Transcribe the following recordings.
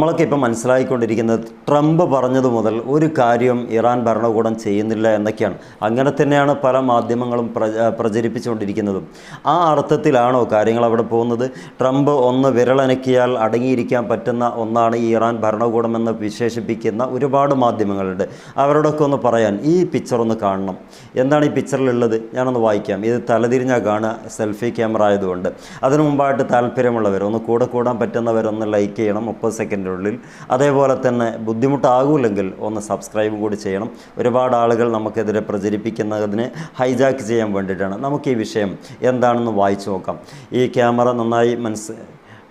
നമ്മളൊക്കെ ഇപ്പം മനസ്സിലായിക്കൊണ്ടിരിക്കുന്നത് ട്രംപ് പറഞ്ഞത് മുതൽ ഒരു കാര്യം ഇറാൻ ഭരണകൂടം ചെയ്യുന്നില്ല എന്നൊക്കെയാണ്. അങ്ങനെ തന്നെയാണ് പല മാധ്യമങ്ങളും പ്രചരിപ്പിച്ചുകൊണ്ടിരിക്കുന്നതും. ആ അർത്ഥത്തിലാണോ കാര്യങ്ങൾ അവിടെ പോകുന്നത്? ട്രംപ് ഒന്ന് വിരളനക്കിയാൽ അടങ്ങിയിരിക്കാൻ പറ്റുന്ന ഒന്നാണ് ഈ ഇറാൻ ഭരണകൂടം എന്ന് വിശേഷിപ്പിക്കുന്ന ഒരുപാട് മാധ്യമങ്ങളുണ്ട്. അവരോടൊക്കെ ഒന്ന് പറയാൻ ഈ പിക്ചർ ഒന്ന് കാണണം. എന്താണ് ഈ പിക്ചറിലുള്ളത് ഞാനൊന്ന് വായിക്കാം. ഇത് തലതിരിഞ്ഞാൽ കാണുക. സെൽഫി ക്യാമറ ആയതുകൊണ്ട്. അതിനു മുമ്പായിട്ട് താല്പര്യമുള്ളവർ ഒന്ന് കൂടെ കൂടാൻ പറ്റുന്നവരൊന്ന് ലൈക്ക് ചെയ്യണം. മുപ്പത് സെക്കൻഡിനുള്ളിൽ അതേപോലെ തന്നെ ബുദ്ധിമുട്ടാകൂലെങ്കിൽ ഒന്ന് സബ്സ്ക്രൈബ് കൂടി ചെയ്യണം. ഒരുപാട് ആളുകൾ നമുക്കെതിരെ പ്രചരിപ്പിക്കുന്നതിന് ഹൈജാക്ക് ചെയ്യാൻ വേണ്ടിയിട്ടാണ്. നമുക്ക് ഈ വിഷയം എന്താണെന്ന് വായിച്ചു നോക്കാം. ഈ ക്യാമറ നന്നായി മനസ്സ്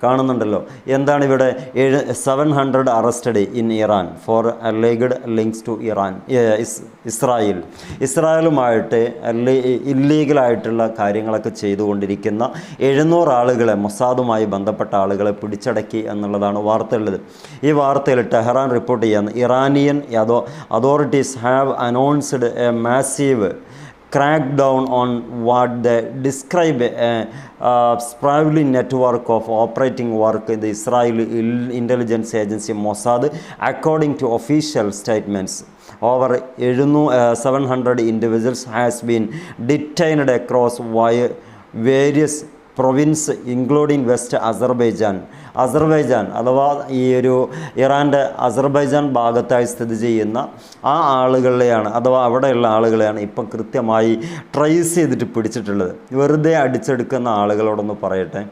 കാണുന്നുണ്ടല്ലോ. എന്താണ് ഇവിടെ? ഏഴ് seven hundred arrested in Iran for alleged links to Iran is- Israel. ഇസ്രായേലുമായിട്ട് ഇല്ലീഗലായിട്ടുള്ള കാര്യങ്ങളൊക്കെ ചെയ്തുകൊണ്ടിരിക്കുന്ന എഴുന്നൂറ് ആളുകളെ മൊസാദുമായി ബന്ധപ്പെട്ട ആളുകളെ പിടിച്ചടക്കി എന്നുള്ളതാണ് വാർത്തയുള്ളത് ഈ വാർത്തയിൽ ടെഹ്റാൻ റിപ്പോർട്ട് ചെയ്യുന്ന ഇറാനിയൻ അതോ authorities have announced a massive crack down on what they describe a a sprawling network of operating work in the Israeli intelligence agency Mossad, according to official statements. Over 700 individuals has been detained across various province including West Azerbaijan Azerbaijan അഥവാ ഈ ഒരു ഇറാന്റെ Azerbaijan ഭാഗത്തായി സ്ഥിതി ചെയ്യുന്ന ആ ആളുകളെയാണ് അഥവാ അവിടെയുള്ള ആളുകളെയാണ് ഇപ്പം കൃത്യമായി ട്രേസ് ചെയ്തിട്ട് പിടിച്ചിട്ടുള്ളത്. വെറുതെ അടിച്ചെടുക്കുന്ന ആളുകളോടൊന്ന് പറയട്ടെ.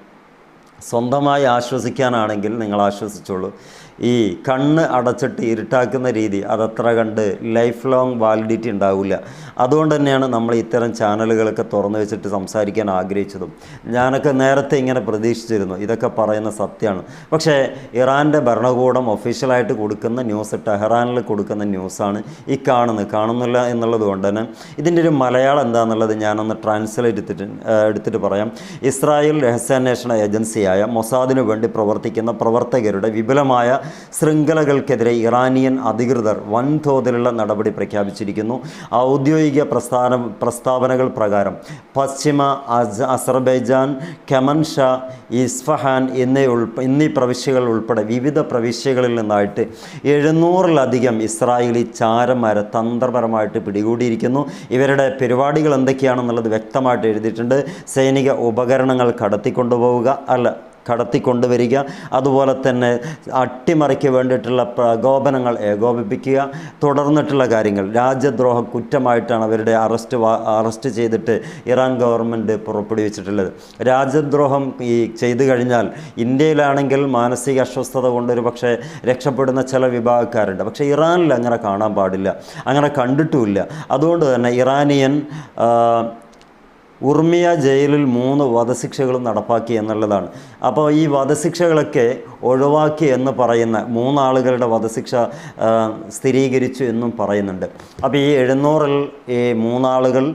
സ്വന്തമായി ആശ്വസിക്കാനാണെങ്കിൽ നിങ്ങൾ ആശ്വസിച്ചോളൂ. ഈ കണ്ണ് അടച്ചിട്ട് ഇരുട്ടാക്കുന്ന രീതി അതത്ര കണ്ട് ലൈഫ് ലോങ് വാലിഡിറ്റി ഉണ്ടാവില്ല. അതുകൊണ്ട് തന്നെയാണ് നമ്മൾ ഇത്തരം ചാനലുകളൊക്കെ തുറന്നു വെച്ചിട്ട് സംസാരിക്കാൻ ആഗ്രഹിച്ചതും. ഞാനൊക്കെ നേരത്തെ ഇങ്ങനെ പ്രതീക്ഷിച്ചിരുന്നു. ഇതൊക്കെ പറയുന്ന സത്യമാണ്. പക്ഷേ ഇറാന്റെ ഭരണകൂടം ഒഫീഷ്യലായിട്ട് കൊടുക്കുന്ന ന്യൂസ് ടെഹ്റാനിൽ കൊടുക്കുന്ന ന്യൂസാണ് ഈ കാണുന്നത്. കാണുന്നില്ല എന്നുള്ളത് കൊണ്ട് തന്നെ ഇതിന്റെ ഒരു മലയാളം എന്താണെന്നുള്ളത് ഞാനൊന്ന് ട്രാൻസ്ലേറ്റ് എടുത്തിട്ട് എടുത്തിട്ട് പറയാം. ഇസ്രായേൽ രഹസ്യാന്വേഷണ ഏജൻസിയായ മൊസാദിനു വേണ്ടി പ്രവർത്തിക്കുന്ന പ്രവർത്തകരുടെ വിപുലമായ ശൃംഖലകൾക്കെതിരെ ഇറാനിയൻ അധികൃതർ വൻതോതിലുള്ള നടപടി പ്രഖ്യാപിച്ചിരിക്കുന്നു. ഔദ്യോഗിക പ്രസ്ഥാന പ്രസ്താവനകൾ പ്രകാരം പശ്ചിമ അസ് അസർബൈജാൻ കെമൻഷ ഇസ്ഫഹാൻ എന്നീ ഉൾപ്പെ എന്നീ പ്രവിശ്യകൾ ഉൾപ്പെടെ വിവിധ പ്രവിശ്യകളിൽ നിന്നായിട്ട് എഴുന്നൂറിലധികം ഇസ്രായേലി ചാരന്മാരെ തന്ത്രപരമായിട്ട് പിടികൂടിയിരിക്കുന്നു. ഇവരുടെ പരിപാടികൾ എന്തൊക്കെയാണെന്നുള്ളത് വ്യക്തമായിട്ട് എഴുതിയിട്ടുണ്ട്. സൈനിക ഉപകരണങ്ങൾ കടത്തിക്കൊണ്ടുപോവുക അല്ല കടത്തിക്കൊണ്ടുവരിക. അതുപോലെ തന്നെ അട്ടിമറിക്ക് വേണ്ടിയിട്ടുള്ള പ്രകോപനങ്ങൾ ഏകോപിപ്പിക്കുക. തുടർന്നിട്ടുള്ള കാര്യങ്ങൾ. രാജ്യദ്രോഹ കുറ്റമായിട്ടാണ് അവരുടെ അറസ്റ്റ് അറസ്റ്റ് ചെയ്തിട്ട് ഇറാൻ ഗവൺമെന്റ് പുറപ്പെടുവിച്ചിട്ടുള്ളത്. രാജ്യദ്രോഹം ഈ ചെയ്തു കഴിഞ്ഞാൽ ഇന്ത്യയിലാണെങ്കിൽ മാനസിക അസ്വസ്ഥത കൊണ്ടൊരു പക്ഷേ രക്ഷപ്പെടുന്ന ചില വിഭാഗക്കാരുണ്ട്. പക്ഷേ ഇറാനിൽ അങ്ങനെ കാണാൻ പാടില്ല. അങ്ങനെ കണ്ടിട്ടുമില്ല. അതുകൊണ്ട് തന്നെ ഇറാനിയൻ ഉർമിയ ജയിലിൽ മൂന്ന് വധശിക്ഷകളും നടപ്പാക്കി എന്നുള്ളതാണ്. അപ്പോൾ ഈ വധശിക്ഷകളൊക്കെ ഒഴിവാക്കി എന്ന് പറയുന്ന മൂന്നാളുകളുടെ വധശിക്ഷ സ്ഥിരീകരിച്ചു എന്നും പറയുന്നുണ്ട്. അപ്പോൾ ഈ എഴുന്നൂറിൽ ഈ മൂന്നാളുകൾ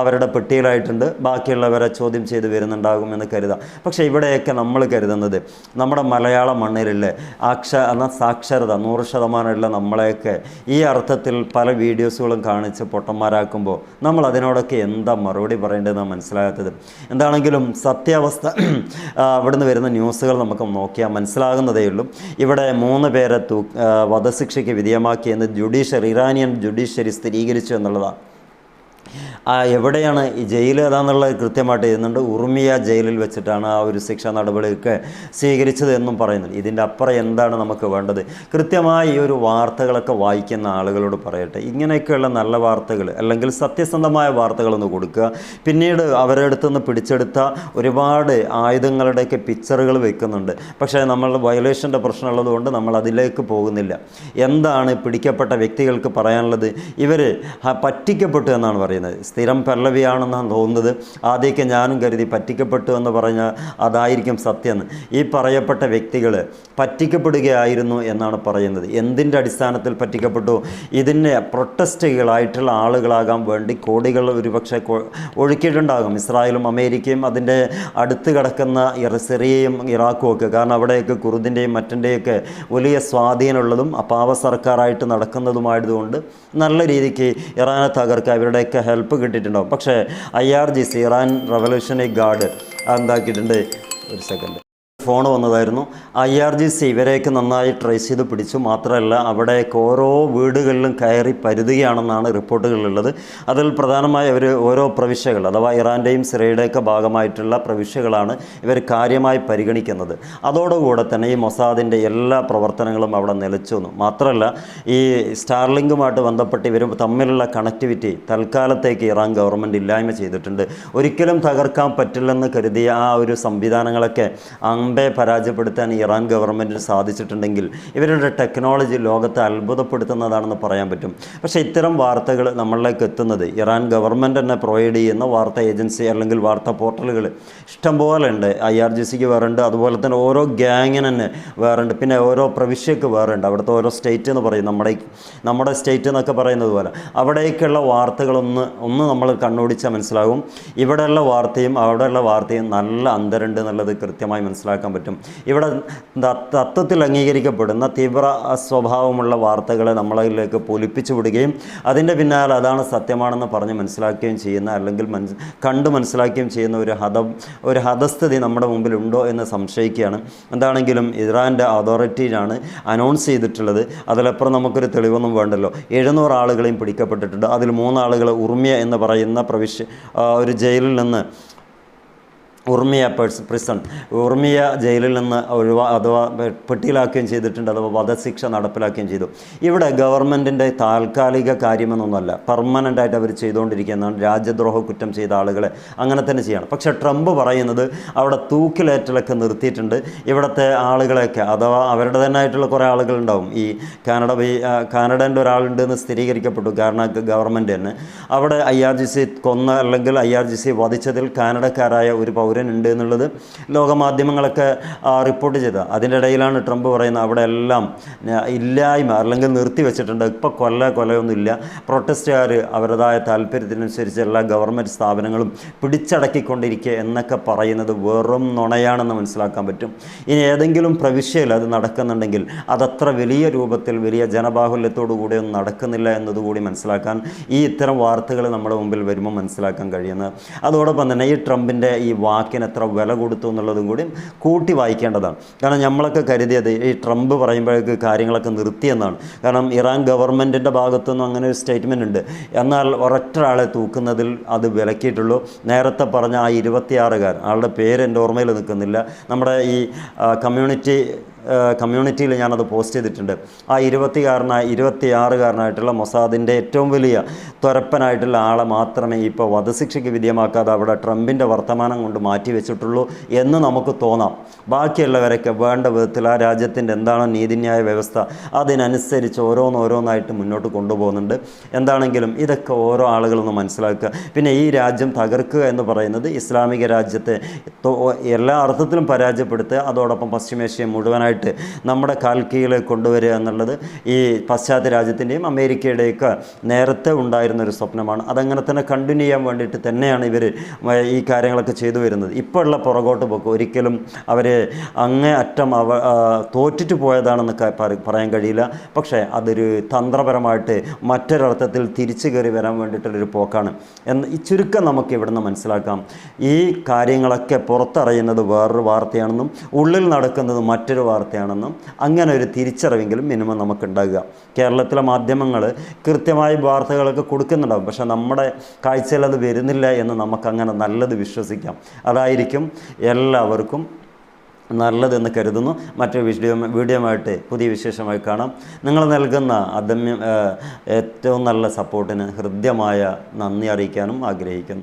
അവരുടെ പെട്ടിയിലായിട്ടുണ്ട്. ബാക്കിയുള്ളവരെ ചോദ്യം ചെയ്ത് വരുന്നുണ്ടാകും എന്ന് കരുതാം. പക്ഷേ ഇവിടെയൊക്കെ നമ്മൾ കരുതുന്നത് നമ്മുടെ മലയാള മണ്ണിലുള്ള അക്ഷ എന്ന സാക്ഷരത നൂറ് ശതമാനമുള്ള നമ്മളെയൊക്കെ ഈ അർത്ഥത്തിൽ പല വീഡിയോസുകളും കാണിച്ച് പൊട്ടന്മാരാക്കുമ്പോൾ നമ്മൾ അതിനോടൊക്കെ എന്താ മറുപടി പറയേണ്ടതെന്ന് മനസ്സിലാകാത്തത്. എന്താണെങ്കിലും സത്യാവസ്ഥ അവിടുന്ന് വരുന്ന ന്യൂസുകൾ നമുക്ക് നോക്കിയാൽ മനസ്സിലാകുന്നതേ ഉള്ളൂ. ഇവിടെ മൂന്ന് പേരെ തൂ വധശിക്ഷയ്ക്ക് വിധേയമാക്കിയെന്ന് ജുഡീഷ്യറി ഇറാനിയൻ ജുഡീഷ്യറി സ്ഥിരീകരിച്ചു എന്നുള്ളതാണ്. ആ എവിടെയാണ് ഈ ജയിൽ ഏതാണെന്നുള്ളത് കൃത്യമായിട്ട് എഴുതുന്നുണ്ട്. ഉറുമിയ ജയിലിൽ വെച്ചിട്ടാണ് ആ ഒരു ശിക്ഷാ നടപടിയൊക്കെ സ്വീകരിച്ചത് എന്നും പറയുന്നുണ്ട്. ഇതിന്റെ അപ്പുറം എന്താണ് നമുക്ക് വേണ്ടത്? കൃത്യമായി ഈ ഒരു വാർത്തകളൊക്കെ വായിക്കുന്ന ആളുകളോട് പറയട്ടെ. ഇങ്ങനെയൊക്കെയുള്ള നല്ല വാർത്തകൾ അല്ലെങ്കിൽ സത്യസന്ധമായ വാർത്തകളൊന്ന് കൊടുക്കുക. പിന്നീട് അവരുടെ അടുത്ത് നിന്ന് പിടിച്ചെടുത്ത ഒരുപാട് ആയുധങ്ങളുടെയൊക്കെ പിക്ചറുകൾ വെക്കുന്നുണ്ട്. പക്ഷേ നമ്മൾ വയലേഷന്റെ പ്രശ്നമുള്ളത് കൊണ്ട് നമ്മൾ അതിലേക്ക് പോകുന്നില്ല. എന്താണ് പിടിക്കപ്പെട്ട വ്യക്തികൾക്ക് പറയാനുള്ളത്? ഇവർ പറ്റിക്കപ്പെട്ടു എന്നാണ് പറയുന്നത്. സ്ഥിരം പല്ലവിയാണെന്നാണ് തോന്നുന്നത്. ആദ്യമൊക്കെ ഞാനും കരുതി പറ്റിക്കപ്പെട്ടു എന്ന് പറഞ്ഞാൽ അതായിരിക്കും സത്യം ഈ പറയപ്പെട്ട വ്യക്തികൾ പറ്റിക്കപ്പെടുകയായിരുന്നു എന്നാണ് പറയുന്നത്. എന്തിന്റെ അടിസ്ഥാനത്തിൽ പറ്റിക്കപ്പെട്ടു? ഇതിനെ പ്രൊട്ടസ്റ്റുകളായിട്ടുള്ള ആളുകളാകാൻ വേണ്ടി കോടികൾ ഒരുപക്ഷെ ഒഴുക്കിയിട്ടുണ്ടാകും. ഇസ്രായേലും അമേരിക്കയും അതിന്റെ അടുത്ത് കിടക്കുന്ന സിറിയയും ഇറാഖും ഒക്കെ. കാരണം അവിടെയൊക്കെ കുറുദിന്റെയും മറ്റിന്റെയൊക്കെ വലിയ സ്വാധീനമുള്ളതും അപാവ സർക്കാരായിട്ട് നടക്കുന്നതുമായതുകൊണ്ട് നല്ല രീതിക്ക് ഇറാനെ തകർക്കുക ഇവരുടെയൊക്കെ ഹെൽപ്പ് കിട്ടിയിട്ടുണ്ടാവും. പക്ഷേ I R G C Iran revolutionary guard എന്താക്കിയിട്ടുണ്ട്? ഒരു സെക്കൻഡ് ഫോൺ വന്നതായിരുന്നു. ഐ ആർ ജി സി ഇവരെയൊക്കെ നന്നായി ട്രേസ് ചെയ്ത് പിടിച്ചു. മാത്രമല്ല അവിടെയൊക്കെ ഓരോ വീടുകളിലും കയറി പരുതുകയാണെന്നാണ് റിപ്പോർട്ടുകളുള്ളത് അതിൽ പ്രധാനമായി അവർ ഓരോ പ്രവിശ്യകൾ അഥവാ ഇറാന്റെയും സിറയുടെയൊക്കെ ഭാഗമായിട്ടുള്ള പ്രവിശ്യകളാണ് ഇവർ കാര്യമായി പരിഗണിക്കുന്നത്. അതോടുകൂടെ തന്നെ ഈ മൊസാദിന്റെ എല്ലാ പ്രവർത്തനങ്ങളും അവിടെ നിലച്ചു വന്നു. മാത്രമല്ല ഈ സ്റ്റാർലിങ്കുമായിട്ട് ബന്ധപ്പെട്ട് ഇവർ തമ്മിലുള്ള കണക്ടിവിറ്റി തൽക്കാലത്തേക്ക് ഇറാൻ ഗവൺമെന്റ് ഇല്ലായ്മ ചെയ്തിട്ടുണ്ട്. ഒരിക്കലും തകർക്കാൻ പറ്റില്ലെന്ന് കരുതിയ ആ ഒരു സംവിധാനങ്ങളൊക്കെ അമ്പെ പരാജയപ്പെടുത്താൻ ഇറാൻ ഗവൺമെന്റിന് സാധിച്ചിട്ടുണ്ടെങ്കിൽ ഇവരുടെ ടെക്നോളജി ലോകത്തെ അത്ഭുതപ്പെടുത്തുന്നതാണെന്ന് പറയാൻ പറ്റും. പക്ഷേ ഇത്തരം വാർത്തകൾ നമ്മളിലേക്ക് എത്തുന്നത് ഇറാൻ ഗവൺമെന്റ് തന്നെ പ്രൊവൈഡ് ചെയ്യുന്ന വാർത്താ ഏജൻസി അല്ലെങ്കിൽ വാർത്താ പോർട്ടലുകൾ ഇഷ്ടംപോലെ ഉണ്ട്. ഐ ആർ ജി സിക്ക് വേറുണ്ട് അതുപോലെ തന്നെ ഓരോ ഗ്യാങ്ങിന് തന്നെ വേറുണ്ട്. പിന്നെ ഓരോ പ്രവിശ്യക്ക് വേറുണ്ട്. അവിടുത്തെ ഓരോ സ്റ്റേറ്റ് എന്ന് പറയും. നമ്മുടെ നമ്മുടെ സ്റ്റേറ്റ് എന്നൊക്കെ പറയുന്നത് പോലെ. അവിടേക്കുള്ള വാർത്തകളൊന്ന് ഒന്ന് നമ്മൾ കണ്ണോടിച്ചാൽ മനസ്സിലാകും. ഇവിടെയുള്ള വാർത്തയും അവിടെയുള്ള വാർത്തയും നല്ല അന്തരുണ്ട് എന്നുള്ളത് കൃത്യമായി മനസ്സിലാക്കാൻ പറ്റും. ഇവിടെ തത്വത്തിൽ അംഗീകരിക്കപ്പെടുന്ന തീവ്ര സ്വഭാവമുള്ള വാർത്തകളെ നമ്മളിലേക്ക് പൊലിപ്പിച്ചു വിടുകയും അതിന്റെ പിന്നാലെ അതാണ് സത്യമാണെന്ന് പറഞ്ഞ് മനസ്സിലാക്കുകയും ചെയ്യുന്ന അല്ലെങ്കിൽ മനസ് കണ്ട് മനസ്സിലാക്കുകയും ചെയ്യുന്ന ഒരു ഹത ഒരു ഹതസ്ഥിതി നമ്മുടെ മുമ്പിൽ ഉണ്ടോ എന്ന് സംശയിക്കുകയാണ്. എന്താണെങ്കിലും ഇറാന്റെ അതോറിറ്റിയിലാണ് അനൗൺസ് ചെയ്തിട്ടുള്ളത്. അതിലപ്പുറം നമുക്കൊരു തെളിവൊന്നും വേണ്ടല്ലോ. എഴുന്നൂറ് ആളുകളെയും പിടിക്കപ്പെട്ടിട്ടുണ്ട്. അതിൽ മൂന്നാളുകൾ ഉർമിയ എന്ന് പറയുന്ന പ്രവിശ്യ ഒരു ജയിലിൽ നിന്ന് ഉർമിയ പേഴ്സ് പ്രിസൺ ഉർമിയ ജയിലിൽ നിന്ന് ഒഴിവാ അഥവാ പെട്ടിയിലാക്കുകയും ചെയ്തിട്ടുണ്ട് അഥവാ വധശിക്ഷ നടപ്പിലാക്കുകയും ചെയ്തു. ഇവിടെ ഗവൺമെന്റിന്റെ താൽക്കാലിക കാര്യമെന്നൊന്നുമല്ല പെർമനന്റായിട്ട് അവർ ചെയ്തുകൊണ്ടിരിക്കുന്നതാണ്. രാജ്യദ്രോഹ കുറ്റം ചെയ്ത ആളുകളെ അങ്ങനെ തന്നെ ചെയ്യണം. പക്ഷേ ട്രംപ് പറയുന്നത് അവിടെ തൂക്കിലേറ്റലൊക്കെ നിർത്തിയിട്ടുണ്ട്. ഇവിടുത്തെ ആളുകളെയൊക്കെ അഥവാ അവരുടെ തന്നെ ആയിട്ടുള്ള കുറേ ആളുകളുണ്ടാവും. ഈ കാനഡ കാനഡേന്റെ ഒരാളുണ്ട് എന്ന് സ്ഥിരീകരിക്കപ്പെട്ടു. കാരണം ഗവൺമെന്റ് തന്നെ. അവിടെ ഐ ആർ ജി സി കൊന്ന അല്ലെങ്കിൽ ഐ ആർ ജി സി വധിച്ചതിൽ കാനഡക്കാരായ ഒരു പൗരനുണ്ട് എന്നുള്ളത് ലോകമാധ്യമങ്ങളൊക്കെ റിപ്പോർട്ട് ചെയ്ത അതിന്റെ ഇടയിലാണ് ട്രംപ് പറയുന്നത് അവിടെ എല്ലാം ഇല്ലായ്മ അല്ലെങ്കിൽ നിർത്തി വെച്ചിട്ടുണ്ട്. ഇപ്പോൾ കൊല്ല കൊലയൊന്നുമില്ല. പ്രൊട്ടസ്റ്റുകാർ അവരുടേതായ താല്പര്യത്തിനനുസരിച്ച് എല്ലാ ഗവൺമെന്റ് സ്ഥാപനങ്ങളും പിടിച്ചടക്കിക്കൊണ്ടിരിക്കുക എന്നൊക്കെ പറയുന്നത് വെറും നുണയാണെന്ന് മനസ്സിലാക്കാൻ പറ്റും. ഇനി ഏതെങ്കിലും പ്രവിശ്യയിൽ അത് നടക്കുന്നുണ്ടെങ്കിൽ അതത്ര വലിയ രൂപത്തിൽ വലിയ ജനബാഹുല്യത്തോടു കൂടിയൊന്നും നടക്കുന്നില്ല എന്നതുകൂടി മനസ്സിലാക്കാൻ ഈ ഇത്തരം വാർത്തകൾ നമ്മുടെ മുമ്പിൽ വരുമ്പോൾ മനസ്സിലാക്കാൻ കഴിയുന്നത്. അതോടൊപ്പം തന്നെ ഈ ട്രംപിന്റെ ഈ വാക്കിന് എത്ര വില കൊടുത്തു എന്നുള്ളതും കൂടി കൂട്ടി വായിക്കേണ്ടതാണ്. കാരണം നമ്മളൊക്കെ കരുതിയത് ഈ ട്രംപ് പറയുമ്പോഴേക്ക് കാര്യങ്ങളൊക്കെ നിർത്തിയെന്നാണ്. കാരണം ഇറാൻ ഗവൺമെന്റിന്റെ ഭാഗത്തുനിന്നും അങ്ങനെ ഒരു സ്റ്റേറ്റ്മെന്റ് ഉണ്ട്. എന്നാൽ ഒരൊറ്റ ആളെ തൂക്കുന്നതിൽ അത് വിലക്കിയിട്ടുള്ളൂ. നേരത്തെ പറഞ്ഞ ആ ഇരുപത്തിയാറുകാരൻ ആളുടെ പേര് എന്റെ ഓർമ്മയിൽ നിൽക്കുന്നില്ല. നമ്മുടെ ഈ കമ്മ്യൂണിറ്റി കമ്മ്യൂണിറ്റിയിൽ ഞാനത് പോസ്റ്റ് ചെയ്തിട്ടുണ്ട്. ആ ഇരുപത്തിയാറിനായി ഇരുപത്തിയാറുകാരനായിട്ടുള്ള മൊസാദിന്റെ ഏറ്റവും വലിയ തുരപ്പനായിട്ടുള്ള ആളെ മാത്രമേ ഇപ്പോൾ വധശിക്ഷയ്ക്ക് വിധേയമാക്കാതെ അവിടെ ട്രംപിന്റെ വർത്തമാനം കൊണ്ട് മാറ്റി വെച്ചിട്ടുള്ളൂ എന്ന് നമുക്ക് തോന്നാം. ബാക്കിയുള്ളവരൊക്കെ വേണ്ട വിധത്തിൽ ആ രാജ്യത്തിന്റെ എന്താണോ നീതിന്യായ വ്യവസ്ഥ അതിനനുസരിച്ച് ഓരോന്നോരോന്നായിട്ട് മുന്നോട്ട് കൊണ്ടുപോകുന്നുണ്ട്. എന്താണെങ്കിലും ഇതൊക്കെ ഓരോ ആളുകളൊന്ന് മനസ്സിലാക്കുക. പിന്നെ ഈ രാജ്യം തകർക്കുക എന്ന് പറയുന്നത് ഇസ്ലാമിക രാജ്യത്തെ എല്ലാ അർത്ഥത്തിലും പരാജയപ്പെടുത്തുക അതോടൊപ്പം പശ്ചിമേഷ്യ മുഴുവനായിട്ട് നമ്മുടെ കാൽക്കീയിൽ കൊണ്ടുവരിക എന്നുള്ളത് ഈ പാശ്ചാത്യ രാജ്യത്തിന്റെയും അമേരിക്കയുടെയൊക്കെ നേരത്തെ ഉണ്ടായിരുന്ന ഒരു സ്വപ്നമാണ്. അതങ്ങനെ തന്നെ കണ്ടിന്യൂ ചെയ്യാൻ വേണ്ടിയിട്ട് തന്നെയാണ് ഇവർ ഈ കാര്യങ്ങളൊക്കെ ചെയ്തു വരുന്നത്. ഇപ്പോൾ ഉള്ള പുറകോട്ട് പോക്ക്. ഒരിക്കലും അവർ അങ്ങേ അറ്റം അവ തോറ്റിട്ട് പോയതാണെന്ന് പറയാൻ കഴിയില്ല. പക്ഷേ അതൊരു തന്ത്രപരമായിട്ട് മറ്റൊരർത്ഥത്തിൽ തിരിച്ചു കയറി വരാൻ വേണ്ടിയിട്ടുള്ളൊരു പോക്കാണ്. എന്ന് ഈ ചുരുക്കം നമുക്ക് ഇവിടുന്ന് മനസ്സിലാക്കാം. ഈ കാര്യങ്ങളൊക്കെ പുറത്തറിയുന്നത് വേറൊരു വാർത്തയാണെന്നും ഉള്ളിൽ നടക്കുന്നത് മറ്റൊരു വാർത്തയാണെന്നും അങ്ങനെ ഒരു തിരിച്ചറിവെങ്കിലും മിനിമം നമുക്കുണ്ടാകുക. കേരളത്തിലെ മാധ്യമങ്ങൾ കൃത്യമായി വാർത്തകളൊക്കെ കൊടുക്കുന്നുണ്ടാവും. പക്ഷേ നമ്മുടെ കാഴ്ചയിൽ അത് വരുന്നില്ല എന്ന് നമുക്കങ്ങനെ നല്ലത് വിശ്വസിക്കാം. അതായിരിക്കും എല്ലാവർക്കും നല്ലതെന്ന് കരുതുന്നു. മറ്റൊരു വീഡിയോ വീഡിയോമായിട്ട് പുതിയ വിശേഷമായി കാണാം. നിങ്ങൾ നൽകുന്ന അദമ്യം ഏറ്റവും നല്ല സപ്പോർട്ടിന് ഹൃദ്യമായ നന്ദി അറിയിക്കാനും ആഗ്രഹിക്കുന്നു.